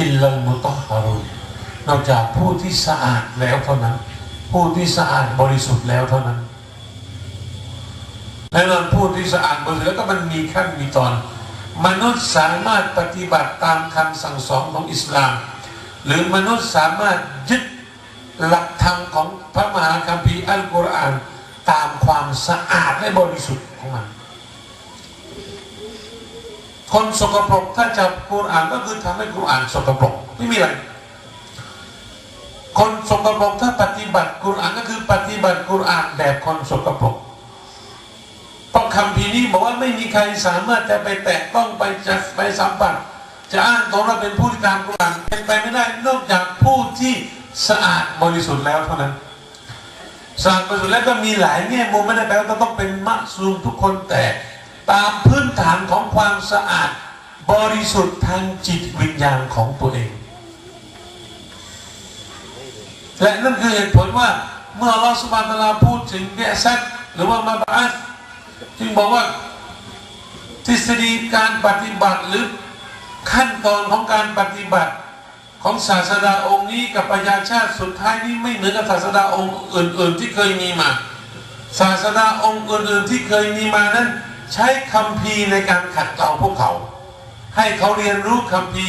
อิลลัลมุตฮารุนนอกจากผู้ที่สะอาดแล้วเท่านั้น ผู้ที่สะอาดบริสุทธิ์แล้วเท่านั้นแน่นอนผู้ที่สะอาดบริสุทธิ์แล้วก็มันมีขั้นมีตอน มนุษย์สามารถปฏิบัติตามคำสั่งสอนของอิสลาม หรือมนุษย์สามารถยึดหลักธรรมของพระมหาคัมภีร์อัลกุรอานตามความสะอาดและบริสุทธิ์ของมัน คนสกปรกถ้าจับกุรอานก็คือทำให้กุรอานสกปรกไม่มีอะไร คนสกปรกถ้าปฏิบัติกุรอานก็คือปฏิบัติกุรอานแบบคนสกปรกเพราะคำพีนี้บอกว่าไม่มีใครสามารถจะไปแตะต้องไปจะไปสัมผัสจะอ้างตนว่าเป็นผู้ที่ตามกุรอานเป็นไปไม่ได้นอกจากผู้ที่สะอาดบริสุทธิ์แล้วเท่านั้นสะอาดบริสุทธิ์แล้วก็มีหลายแง่มุมไม่ได้แปลว่าต้องเป็นมะซูมทุกคนแต่ ตามพื้นฐานของความสะอาด บริสุทธิ์ทางจิตวิญญาณของตัวเอง และนั่นคือเหตุผลว่าเมื่อเราสุบานตลาพูดถึงเบซัดหรือว่ามาบาสจึงบอกว่าทฤษฎีการปฏิบัติหรือขั้นตอนของการปฏิบัติของศาสดาองค์นี้กับประชาชาติสุดท้ายนี้ไม่เหมือนกับศาสดาองค์อื่น ๆ ที่เคยมีมา ศาสดาองค์อื่น ๆ ที่เคยมีมานั้น ใช้คำพีในการขัดเกลาพวกเขา ให้เขาเรียนรู้คำพี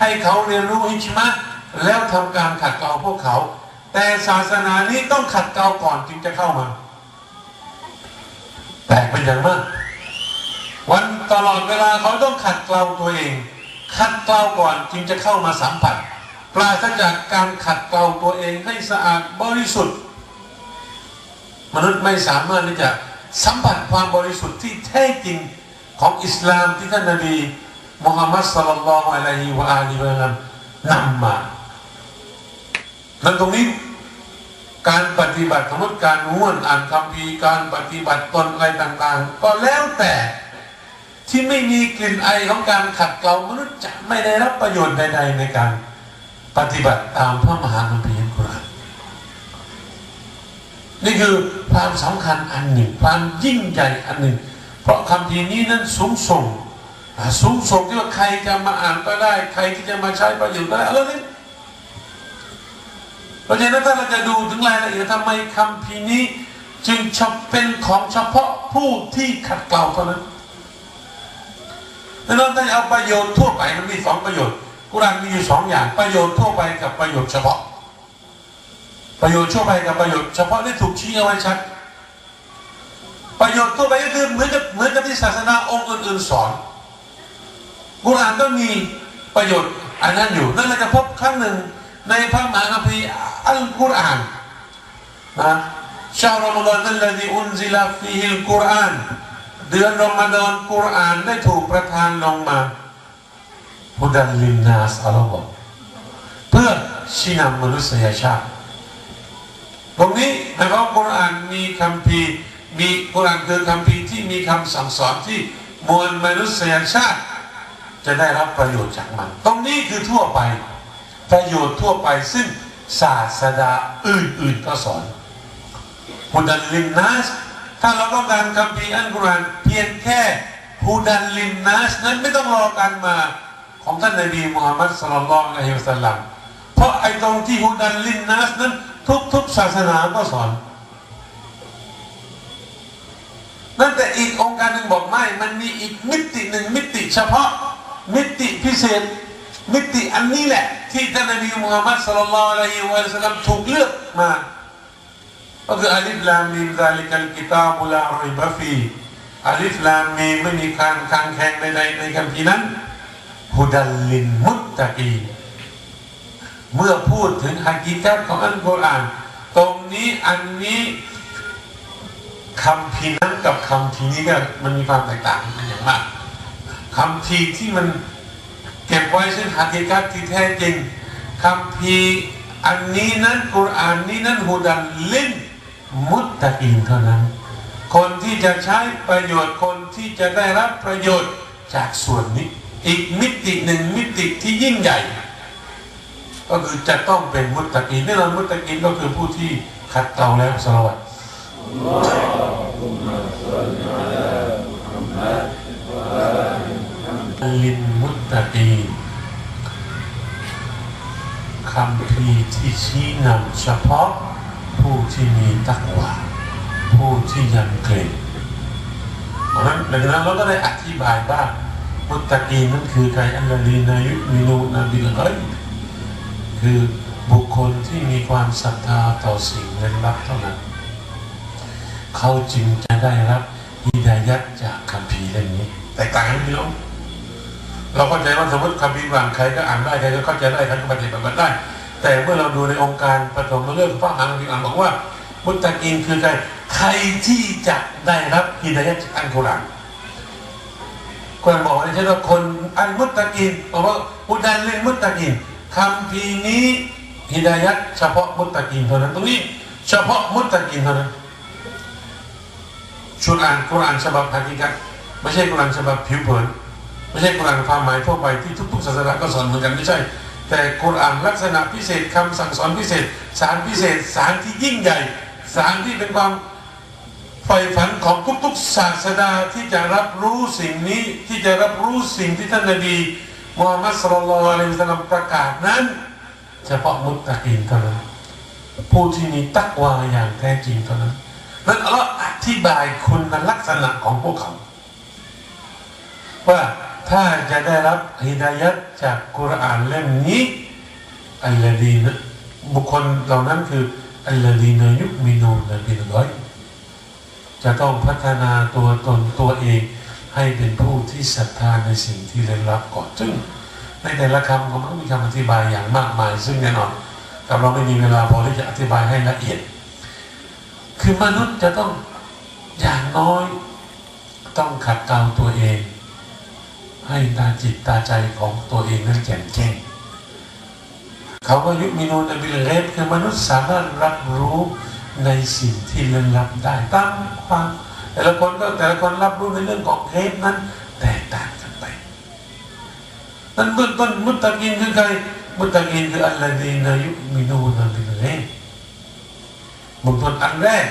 ให้เขาเรียนรู้อิชมะแล้วทำการขัดเกลาพวกเขา แต่ศาสนานี้ต้องขัดเกลาก่อนจึงจะเข้ามาแปลกเป็นอย่างมากวันตลอดเวลาเขาต้องขัดเกลาตัวเอง ขัดเกลาก่อนจึงจะเข้ามาสัมผัสปราศจากการขัดเกลาตัวเองให้สะอาดบริสุทธิ์ มนุษย์ไม่สามารถที่จะ สัมผัสความบริสุทธิ์ที่แท้จริงของอิสลามที่ท่านนบีมุฮัมมัดสัลลัลลอฮุอะลัยฮิวะอาลีวะซัลลัมนำมานั้นตรงนี้การปฏิบัติสมมติการง่วนอ่านคำพีการปฏิบัติตนอะไรต่างๆ ก็แล้วแต่ที่ไม่มีกลิ่นไอของการขัดเกลามนุษย์จะไม่ได้รับประโยชน์ใดๆในการปฏิบัติตามพระมหาคัมภีร์อัลกุรอาน นี่คือความสำคัญอันหนึ่งความยิ่งใหญ่อันหนึ่ง เพราะคำพีนี้นั้นสูงส่งสูงส่งที่ว่าใครจะมาอ่านก็ได้ ใครที่จะมาใช้ประโยชน์ก็ได้อะไรนี่เพราะฉะนั้นถ้าเราจะดูถึงรายละเอียดทำไมคำพีนี้ จึงเฉพเป็นของเฉพาะผู้ที่ขัดเกลาเท่านั้นดังนั้นถ้าเอาประโยชน์ทั่วไปมันมีสองประโยชน์กุรานมีอยู่สองอย่างประโยชน์ทั่วไปกับประโยชน์เฉพาะ ประโยชน์ชั่วไปกับประโยชน์เฉพาะที่ถูกชี้เอาไว้ชัด ประโยชน์ทั่วไปก็คือเหมือนกับเหมือนกับที่ศาสนาองค์อื่นๆสอนกุรอานก็มีประโยชน์อันนั้นอยู่นั่นเราจะพบครั้งหนึ่งในพระมหาคัมภีร์อัลกุรอานนะชาวรอมฎอนนั่นแหละที่อุนซิลาฟิฮิลกุรอานเดือนรอมฎอนกุรอานได้ถูกประทานลงมาฮุดัลลินนาสอัลลอฮ์เพื่อชี้นำมนุษยชาติ ตรงนี้นะครับกุรอานมีคำพีมีกุรอานคือคำพีที่มีคำสั่งสอนที่มวลมนุษยชาติ จะได้รับประโยชน์จากมัน ตรงนี้คือทั่วไปประโยชน์ทั่วไปซึ่งศาสดาอื่นๆก็สอนฮุดันลินนัสถ้าเราต้องการคำพีอันกุรอานเพียงแค่ฮุดันลินนัสนั้นไม่ต้องรอการมาของท่านนบีมุฮัมมัดสุลลัลลอฮุอะลัยฮิวะสัลลัมเพราะไอ้ตรงที่ฮุดันลินนัสนั้น ทุกๆศาสนาก็สอน นั่นแต่อีกองค์การหนึ่งบอกไม่ มันมีอีกมิติหนึ่งมิติเฉพาะ มิติพิเศษ มิติอันนี้แหละ ที่ท่านนบีมุฮัมมัดสุลลัลลอะลัยฮิวะสัลลัมถูกเลือกมาก็คืออาลิฟลามีมซาลิกัลกิตาบุลาริบะฟีอาลิฟลามีไม่มีการคางแข่งใดๆในคัมภีนั้นฮุดัลลินมุตตะกี เมื่อพูดถึงฮากิกัตของอัลกุรอาน ตรงนี้อันนี้คำพีนั้นกับคำพีนี้ก็มันมีความแตกต่างกันอย่างมากคำพีที่มันเก็บไว้ซึ่งฮากิกัตที่แท้จริงคำพีอันนี้นั้นกุรอานนี้นั้นฮูดันลินมุตตะกีนเท่านั้น คนที่จะใช้ประโยชน์คนที่จะได้รับประโยชน์จากส่วนนี้ อีกมิติหนึ่งมิติที่ยิ่งใหญ่ ก็คือจะต้องเป็นมุตตะกีนแน่นอนมุตตะกีนก็คือผู้ที่ขัดเกลาแล้วสละวัตลินมุตตะกีคำพีที่ชี้นำเฉพาะผู้ที่มีตักวาผู้ที่ยำเกรงเพราะนั้นดังนั้นเราก็ได้อธิบายว่ามุตตะกีนั่นคือใครอัลลีนายุมินูนาบิลไก คือบุคคลที่มีความศรัทธาต่อสิ่งเล่นลับเท่านั้น เขาจึงจะได้รับฮิดายัดจากคัมภีร์เล่มนี้ แต่ต่างกันพี่น้เราเข้าใจว่าสมมติคัมภีร์บางใครก็อ่านได้ใครก็เข้าใจได้ใครก็ปฏิบัติได้ แต่เมื่อเราดูในองค์การปฐมฤกษ์พระอังคีอ่านบอกว่ามุตตะกินคือใครใครที่จะได้รับฮิดายัดจากอัลกุรอานคนบอกว่าใช่ว่าคนอันมุตตะกินบอกว่าอุดันเล่นมุตตะกิน คำพีนี้ฮิดายัดเฉพาะมุตตะกินเท่านั้นตรงนี้ เฉพาะมุตตะกินเท่านั้นชุดอ่านกุรอานฉบับฮะกิกัตไม่ใช่กุรอานฉบับผิวเผินไม่ใช่กุรอานความหมายทั่วไปที่ทุกๆศาสนาก็สอนเหมือนกันไม่ใช่ แต่กุรอานลักษณะพิเศษคำสั่งสอนพิเศษ สารพิเศษสารที่ยิ่งใหญ่ สารที่เป็นความใฝ่ฝันของทุกๆศาสดาที่จะรับรู้สิ่งนี้ที่จะรับรู้สิ่งที่ท่านนบี มูฮัมมัดสุลลัลอะลัยฮิสัลลัมประกาศนั้น เฉพาะมุตตะกีนเท่านั้นผู้ที่มีตักวาอย่างแท้จริงเท่านั้นนั้นอัลลอฮ์อธิบายคุณลักษณะของพวกเขา ว่าถ้าจะได้รับฮิดายัดจากกุรอานเล่มนี้อัลลอฮีนะบุคคลเหล่านั้นคืออัลลอฮีนะยุมินูนบิลร้อยจะต้องพัฒนาตัวตนตัวเอง ให้เป็นผู้ที่ศรัทธาในสิ่งที่เร้นลับก่อนซึ่งในแต่ละคำก็มันมีคำอธิบายอย่างมากมาย ซึ่งแน่นอนแต่เราไม่มีเวลาพอที่จะอธิบายให้ละเอียด คือมนุษย์จะต้องอย่างน้อยต้องขัดเกลาตัวเอง ให้ตาจิตตาใจของตัวเองนั้นแจ่มแจ้งเขาก็ยุมินูนบิลเลฟคือมนุษย์สามารถรับรู้ในสิ่งที่ลึกลับได้ตามความ แต่ละคนก็แต่ละคนรับรู้ในเรื่องของเทปนั้นแตกต่างกันไปนั้นเบื้องต้นมุตตะกินคือใครมุตตะกินคืออัลลอฮีนายุมินูนบิลเลฟบุคคลอันแรก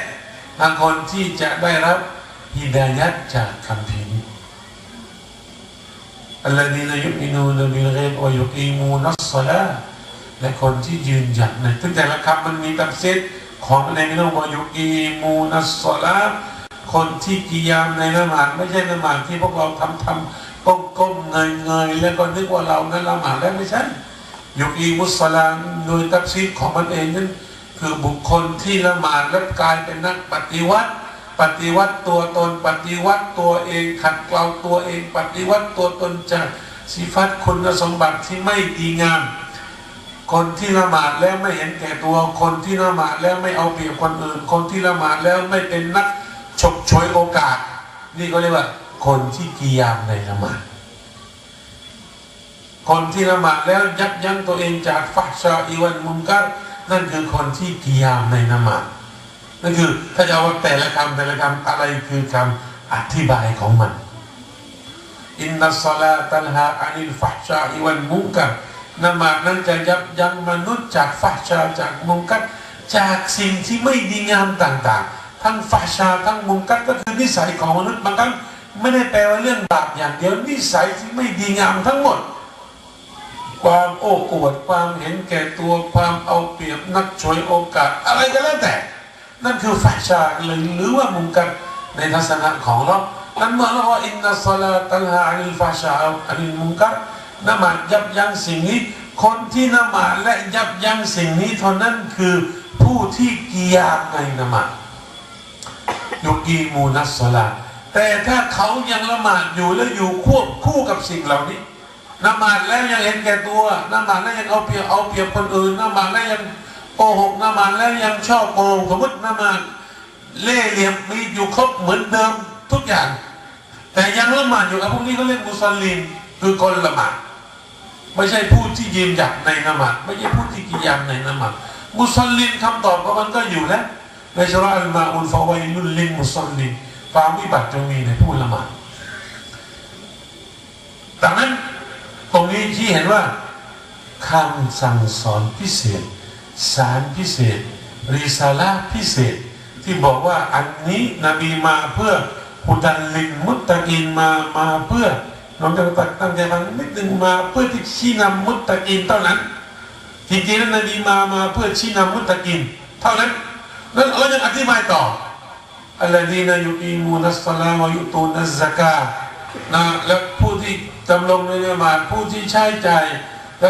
บางคนที่จะได้รับฮิดายัดจากคำพีนี้ الذين يؤمنون بالغيب ويقيمون الصلاة และคนที่ยืนหยัดในซึ่งแต่ละคำมันมีตับเซตของในมิโนบอยุกีมูนัสซอลา คนที่กิยามในละหมาดไม่ใช่ละหมาดที่พวกเราทำทำก้มก้มเงยเงยแล้วก็นึกว่าเรานั้นละหมาดแล้วไม่ใช่ยุกีมุสซาลาโดยตับซีดของมันเองนั้นคือบุคคลที่ละหมาดและกลายเป็นนักปฏิวัติ ปฏิวัติตัวตนปฏิวัติตัวเองขัดเกลาตัวเอง ปฏิวัติตัวตนจากสิฟัตคุณสมบัติที่ไม่ดีงาม คนที่ละหมาดแล้วไม่เห็นแก่ตัวคนที่ละหมาดแล้วไม่เอาเปรียบคนอื่น คนที่ละหมาดแล้วไม่เป็นนัก ฉกฉวยโอกาส นี่ก็เรียกว่า คนที่กิยามในละหมาดคนที่ละหมาดแล้วยับยั้งตัวเองจากฟัชชาอีวันมุมกัรนั่นคือคนที่กิยามในละหมาดนั่นคือถ้าจะเอาแต่ละคำแต่ละคำอะไรคือคำอธิบายของมันอินนัสลาตันฮาอานิลฟัชชาอิวันมุงกัรนมาดนั้นจะยับยั้งมนุษย์จากฟัชชาจากมุงกัรจากสิ่งที่ไม่ดีงามต่าง ๆ ทั้งฟัชาทั้งมุงกัรก็คือนิสัยของมนุษย์บางครั้งไม่ได้แปลว่าเรื่องบาปอย่างเดียวนิสัยที่ไม่ดีงามทั้งหมด ความโอ้อวดความเห็นแก่ตัวความเอาเปรียบนักฉวยโอกาส อะไรก็แล้วแต่ นั่นคือฟาชาหรือหรือว่ามุงกันในทัศนะของเรานั้นเมื่อเราว่าอินนัสลาตัลฮาอันิลฟาชาอันิลมุงกันนมาดยับยั้งสิ่งนี้ คนที่นมาดและยับยั้งสิ่งนี้เท่านั้นคือผู้ที่กิยามในนมาด ยุกีมูนัสลาแต่ถ้าเขายังละหมาดอยู่และอยู่ควบคู่กับสิ่งเหล่านี้นมาดแล้วยังเห็นแก่ตัวนมาดแล้วยังเอาเปรียบเอาเปรียบคนอื่นนมาดแล้วยังโกหกนมาดแล้วยังชอบโกงสมมตินมาดเล่เหลี่ยมมีอยู่ครบเหมือนเดิมทุกอย่าง แต่ยังละหมาดอยู่กับพวกนี้เขาเรียกมุสลิมคือคนละหมาดไม่ใช่ผู้ที่ยืนหยัดในนมาดไม่ใช่ผู้ที่กิยามในนมาดมุสลิมคำตอบของมันก็อยู่แล้ว ในชราอัลมาอุลฟาวัยลุลลิมมุสลิมความวิบัติจงมีในผู้ละหมาดดังนั้นตรงนี้ที่เห็นว่าคำสั่งสอนพิเศษ สารพิเศษ ริซาลาพิเศษ ที่บอกว่าอันนี้นบีมาเพื่อฮุดันลินมุตตะกินมามาเพื่อน้องจะตักตั้งใจฟังนิดนึงมาเพื่อที่ชี้นำมุตตะกินเท่านั้นจริงๆนั้นนบีมามาเพื่อชี้นำมุตตะกิน เท่านั้น นั่นเรายังอธิบายต่ออัลลอฮีนายุอีมูนัสลามวายุตูนัสซากานะและผู้ที่จำลงในเรื่องมาผู้ที่ใช้ใจและ